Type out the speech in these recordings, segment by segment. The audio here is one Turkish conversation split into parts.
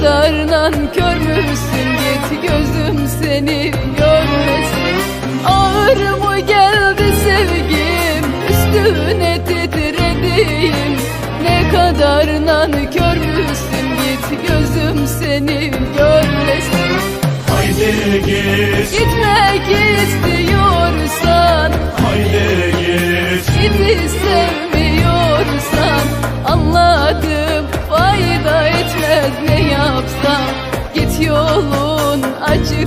kadar nankör müsün? Git gözüm seni görmesin. Ağır mı geldi sevgim? Üstüne titredim Ne kadar nankör müsün? Git gözüm seni görmesin. Haydi git. Gitmek istiyorsan Haydi git. Git istemem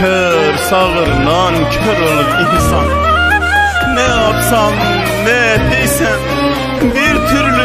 Kör, sağır, nankör olur insan. Ne yapsam, ne ettiysem Bir türlü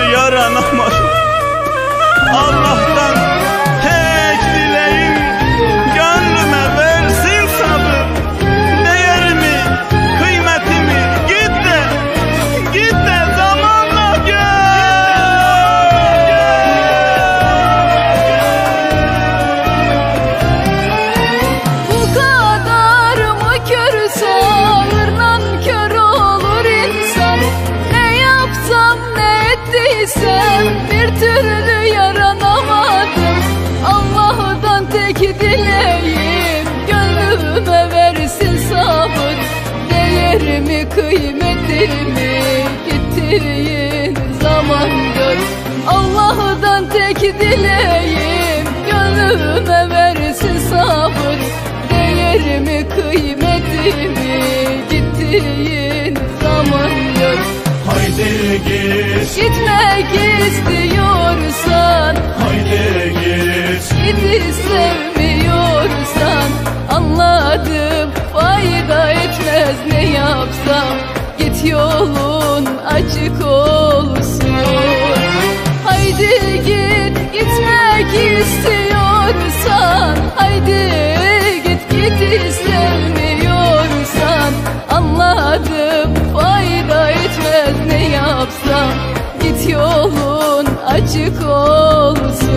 kıymetimi gittiğin zaman gör Allah'tan tek dileğim gönlüme versin sabır. Değerimi kıymetimi gittiğin zaman gör Haydi git, Gitmek istiyorsan açık olsun. Haydi git gitmek istiyorsan. Haydi git gidi sevmiyorsan Anladım fayda etmez ne yapsam Git yolun açık olsun